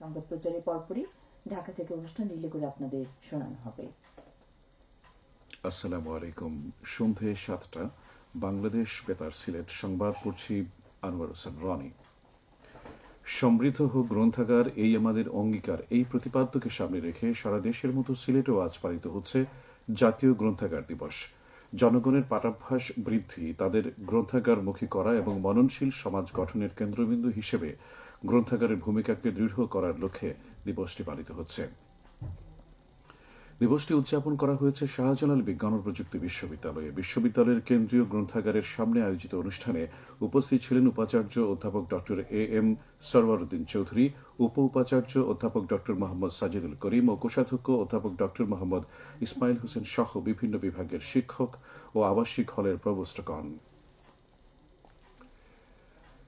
সংবাদ প্রচারের পরপরই ঢাকা থেকে অনুষ্ঠান রিলে করে আপনাদের শোনানো হবে। আসসালামু আলাইকুম। সন্ধে সাতটা, বাংলাদেশ বেতার সিলেট, সংবাদ পড়ছি আনোয়ার হোসেন রনি। সমৃদ্ধ হোক গ্রন্থাগার এই আমাদের অঙ্গীকার। এই প্রতিপাদ্যকে সামনে রেখে সারা দেশের মতো সিলেটেও আজ পালিত হচ্ছে জাতীয় গ্রন্থাগার দিবস। জনগণের পাঠাভ্যাস বৃদ্ধি, তাদের গ্রন্থাগারমুখী করা এবং মননশীল সমাজ গঠনের কেন্দ্রবিন্দু হিসেবে গ্রন্থাগারের ভূমিকাকে দৃঢ় করার লক্ষ্যে দিবসটি পালিত হচ্ছে। দিবসটি উদযাপন করা হয়েছে শাহজালাল বিজ্ঞান ও প্রযুক্তি বিশ্ববিদ্যালয়ে। বিশ্ববিদ্যালয়ের কেন্দ্রীয় গ্রন্থাগারের সামনে আয়োজিত অনুষ্ঠানে উপস্থিত ছিলেন উপাচার্য অধ্যাপক doctor A M Sarwaruddin Chowdhury, উপ উপাচার্য অধ্যাপক ডক্টর মোহাম্মদ সাজিদুল করিম ও কোষাধ্যক্ষ অধ্যাপক ডক্টর মোহাম্মদ ইসমাইল হোসেন সহ বিভিন্ন বিভাগের শিক্ষক ও আবাসিক হলের প্রবষ্টগণ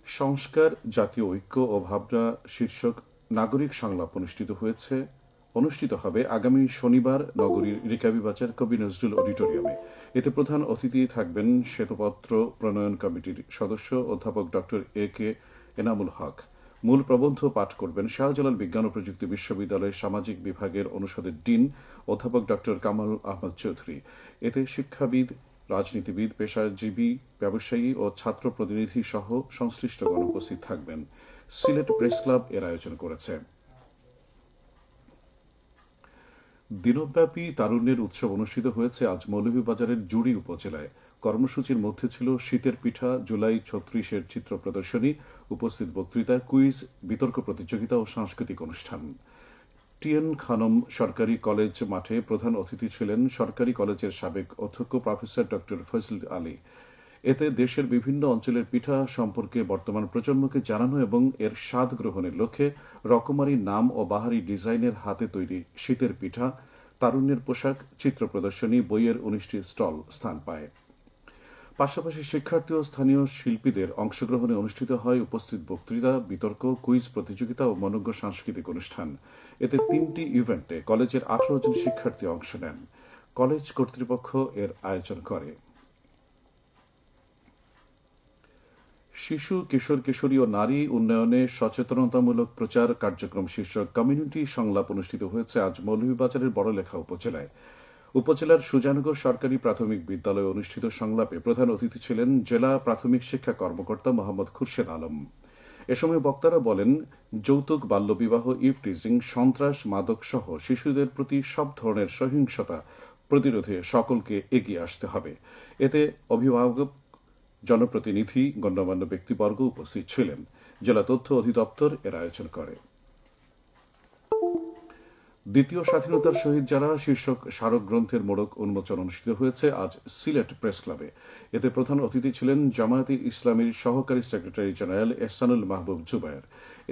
সংস্কার, জাতীয় ঐক্য ও ভাবনা শীর্ষক নাগরিক সংলাপ অনুষ্ঠিত হয়েছে। অনুষ্ঠিত হবে আগামী শনিবার নগরীর রিকাবি বাজার কবি নজরুল অডিটোরিয়ামে। এতে প্রধান অতিথি থাকবেন শ্বেতপত্র প্রণয়ন কমিটির সদস্য অধ্যাপক ডক্টর এ কে এনামুল হক। মূল প্রবন্ধ পাঠ করবেন শাহজালাল বিজ্ঞান ও প্রযুক্তি বিশ্ববিদ্যালয়ের সামাজিক বিভাগের অনুষদের ডিন অধ্যাপক ডক্টর কামাল আহমদ চৌধুরী। এতে শিক্ষাবিদ রাজনীতিবিদ, পেশাজীবী, ব্যবসায়ী ও ছাত্র প্রতিনিধি সহ সংশ্লিষ্টগণ উপস্থিত থাকবেন। সিলেট প্রেস ক্লাব এর আয়োজন করেছে। দিনব্যাপী তারুণ্যের উৎসব অনুষ্ঠিত হয়েছে আজ মৌলভীবাজারের জুড়ি উপজেলায়। কর্মসূচির মধ্যে ছিল শীতের পিঠা, জুলাই ছত্রিশের চিত্র প্রদর্শনী, উপস্থিত বক্তৃতা কুইজ, বিতর্ক প্রতিযোগিতা ও সাংস্কৃতিক অনুষ্ঠান। টিএন খানম সরকারি কলেজ মাঠে প্রধান অতিথি ছিলেন সরকারি কলেজের সাবেক অধ্যক্ষ প্রফেসর ডক্টর ফজল আলী। এতে দেশের বিভিন্ন অঞ্চলের পিঠা সম্পর্কে বর্তমান প্রজন্মকে জানানো এবং এর স্বাদ গ্রহণের লক্ষ্যে রকমারি নাম ও বাহারি ডিজাইনের হাতে তৈরি শীতের পিঠা, তারুণ্যের পোশাক, চিত্র প্রদর্শনী, বইয়ের উনিশটি স্টল স্থান পায়। পাশাপাশি শিক্ষার্থী ও স্থানীয় শিল্পীদের অংশগ্রহণে অনুষ্ঠিত হয় উপস্থিত বক্তৃতা, বিতর্ক, কুইজ প্রতিযোগিতা ও মনজ্ঞ সাংস্কৃতিক অনুষ্ঠান। এতে তিনটি ইভেন্টে কলেজের আঠারো জন শিক্ষার্থী অংশ নেন। কলেজ কর্তৃপক্ষ এর আয়োজন করে। শিশু, কিশোর, কিশোরী ও নারী উন্নয়নে সচেতনতামূলক প্রচার কার্যক্রম শীর্ষক কমিউনিটি সংলাপ অনুষ্ঠিত হয়েছে আজ মৌলভীবাজারের বড়লেখা উপজেলায়। উপজেলার সুজানগর সরকারি প্রাথমিক বিদ্যালয়ে অনুষ্ঠিত সংলাপে প্রধান অতিথি ছিলেন জেলা প্রাথমিক শিক্ষা কর্মকর্তা মোহাম্মদ খুরশেদ আলম। এ সময় বক্তারা বলেন, যৌতুক, বাল্যবিবাহ ইভটিজিং সন্ত্রাস, মাদক সহ শিশুদের প্রতি সব ধরনের সহিংসতা প্রতিরোধে সকলকে এগিয়ে আসতে হবে। এতে অভিভাবক, জনপ্রতিনিধি, গণ্যমান্য ব্যক্তিবর্গ উপস্থিত ছিলেন। জেলা তথ্য অধিদপ্তর এর আয়োজন করে। দ্বিতীয় স্বাধীনতার শহীদ যারা, শীর্ষক স্মারক গ্রন্থের মোড়ক উন্মোচন অনুষ্ঠিত হয়েছে আজ সিলেট প্রেস ক্লাবে। এতে প্রধান অতিথি ছিলেন জামায়াতে ইসলামীর সহকারী সেক্রেটারি জেনারেল এহসানুল মাহবুব জুবায়ের।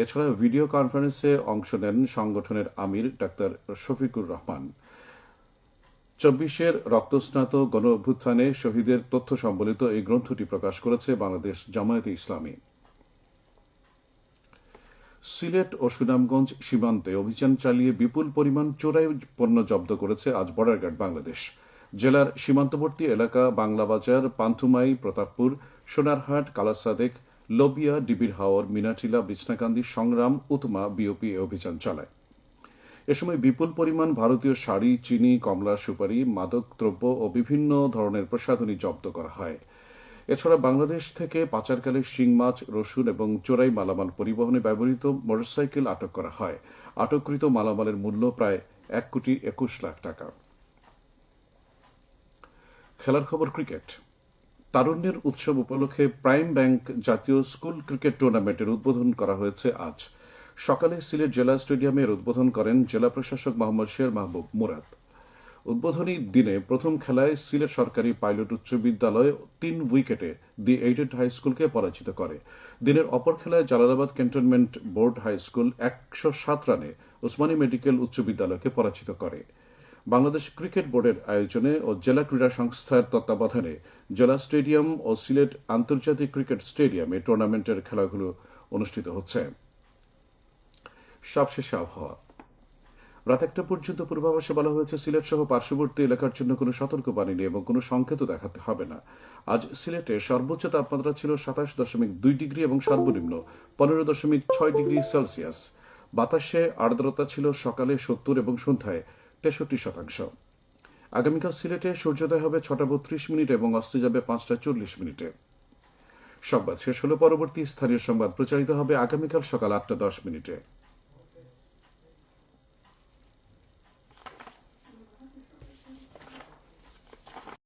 এছাড়া ভিডিও কনফারেন্সে অংশ নেন সংগঠনের আমির ডাক্তার শফিকুর রহমান। চব্বিশের রক্তস্নাত গণ অভ্যুত্থানে শহীদের তথ্য সম্বলিত এই গ্রন্থটি প্রকাশ করেছে বাংলাদেশ জামায়াতে ইসলামী। সিলেট ও সুনামগঞ্জ সীমান্তে অভিযান চালিয়ে বিপুল পরিমাণ চোরাই পণ্য জব্দ করেছে আজ বর্ডারঘাট বাংলাদেশ। জেলার সীমান্তবর্তী এলাকা বাংলাবাজার, পান্থুমাই, প্রতাপপুর, সোনারহাট, কালাসাদেক, লোবিয়া, ডিবির হাওর, মিনাটিলা, বিছনাকান্দি, সংগ্রাম, উতমা বিওপি এ অভিযান চালায়। এ সময় বিপুল পরিমাণ ভারতীয় শাড়ি, চিনি কমলা সুপারি, মাদক দ্রব্য ও বিভিন্ন ধরনের প্রসাধনী জব্দ করা হয়। এছাড়া বাংলাদেশ থেকে পাচারকালে শিং মাছ, রসুন এবং চোরাই মালামাল পরিবহনে ব্যবহৃত মোটরসাইকেল আটক করা হয়। আটককৃত মালামালের মূল্য প্রায় এক কোটি একুশ লাখ টাকা। খেলার খবর ক্রিকেট। তারুণ্যের উৎসব উপলক্ষে প্রাইম ব্যাংক জাতীয় স্কুল ক্রিকেট টুর্নামেন্টের উদ্বোধন করা হয়েছে আজ। সকালে সিলেট জেলা স্টেডিয়ামে এর উদ্বোধন করেন জেলা প্রশাসক মোহাম্মদ শের মাহবুব মুরাদ। উদ্বোধনী দিনে প্রথম খেলায় সিলেট সরকারি পাইলট উচ্চ বিদ্যালয় তিন উইকেটে দি এইডেড হাই স্কুলকে পরাজিত করে। দিনের অপর খেলায় Jalalabad cantonment board high school একশো সাত রানে ওসমানী মেডিকেল উচ্চ বিদ্যালয়কে পরাজিত করে। বাংলাদেশ ক্রিকেট বোর্ডের আয়োজনে ও জেলা ক্রীড়া সংস্থার তত্ত্বাবধানে জেলা স্টেডিয়াম ও সিলেট আন্তর্জাতিক ক্রিকেট স্টেডিয়ামে টুর্নামেন্টের খেলাগুলো অনুষ্ঠিত হচ্ছে। সবশেষে আবহাওয়া। রাত একটা পর্যন্ত পূর্বাভাসে বলা হয়েছে, সিলেট সহ পার্শ্ববর্তী এলাকার জন্য কোনো সতর্কবাণী নেই এবং কোনো সংকেত দেখাতে হবে না। আজ সিলেটে সর্বোচ্চ তাপমাত্রা ছিল সাতাশ দশমিক দুই ডিগ্রি এবং সর্বনিম্ন পনেরো দশমিক ছয় ডিগ্রি সেলসিয়াস। বাতাসে আর্দ্রতা ছিল সকালে সত্তর এবং সন্ধ্যায় তেষট্টি শতাংশ। আগামীকাল সিলেটে সূর্যোদয় হবে ছটা বত্রিশ মিনিট এবং অস্ত যাবে পাঁচটা চল্লিশ মিনিটে। সংবাদ শেষ হলো পরবর্তী স্থানীয় সংবাদ প্রচারিত হবে আগামীকাল সকাল আটটা দশ মিনিটে।